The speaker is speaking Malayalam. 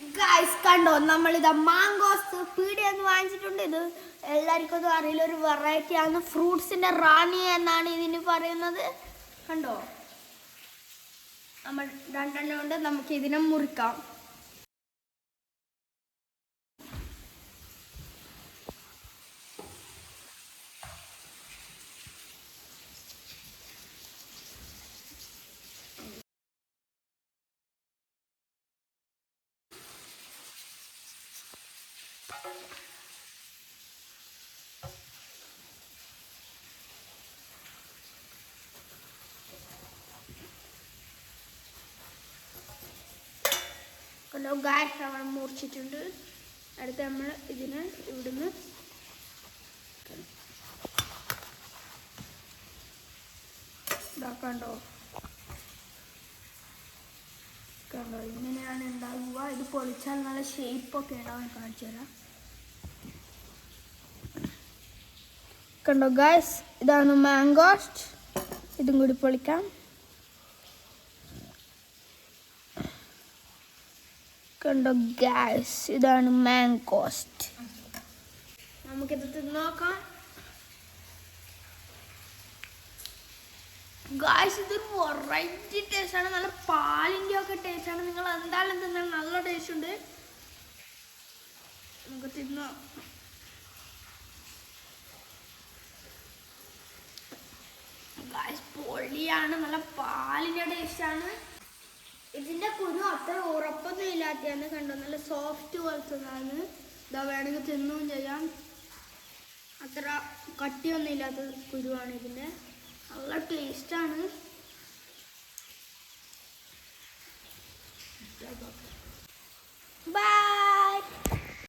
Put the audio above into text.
ഗൈസ് കണ്ടോ? നമ്മളിത് മാങ്കോസ് പീടിയെന്ന് വാങ്ങിച്ചിട്ടുണ്ട്. ഇത് എല്ലാവർക്കും ഒന്നും അറിയില്ല. ഒരു വെറൈറ്റി ആണ്. ഫ്രൂട്ട്സിന്റെ റാണി എന്നാണ് ഇതിന് പറയുന്നത്. കണ്ടോ? നമ്മൾ രണ്ടെണ്ണം കൊണ്ട് നമുക്ക് ഇതിനെ മുറിക്കാം. കണ്ടോ ഗായസ് നമ്മൾ മുറിച്ചിട്ടുണ്ട്. അടുത്ത് നമ്മൾ ഇതിനെ ഇവിടുന്ന് ഇതാക്കണ്ടോ? കണ്ടോ? ഇങ്ങനെയാണ് ഉണ്ടാകുക ഇത് പൊളിച്ചാൽ നല്ല ഷേപ്പൊക്കെ ഉണ്ടാവും. കാണിച്ചു തരാം കണ്ടോ ഗായ്സ് ഇതാണ് മാങ്കോസ്റ്റ് ഇതും കൂടി പൊളിക്കാം. കണ്ടോ ഗ്യാസ് ഇതാണ് മാങ്കോസ്റ്റ് നമുക്കിത് നോക്കാം. ഗായ്സ് ഇതൊരു വെറൈറ്റി ടേസ്റ്റ് ആണ്. നല്ല പാലിന്റെ ഒക്കെ ടേസ്റ്റാണ് നിങ്ങൾ എന്തായാലും തിന്നാൽ നല്ല ടേസ്റ്റ് ഉണ്ട്. നമുക്ക് തിന്നോ. ഗായ്സ് പൊളിയാണ് നല്ല പാലിന്റെ ടേസ്റ്റ് ആണ്. ഇതിന്റെ കുരു അത്ര ഉറപ്പൊന്നും ഇല്ലാത്തതാണ് കണ്ടോ? നല്ല സോഫ്റ്റ് പോലത്തതാണ്. ഇതാ വേണമെങ്കിൽ തിന്നും ചെയ്യാം. അത്ര കട്ടിയൊന്നും ഇല്ലാത്ത കുരുവാണ് ഇതിന്റെ. നല്ല ടേസ്റ്റാണ്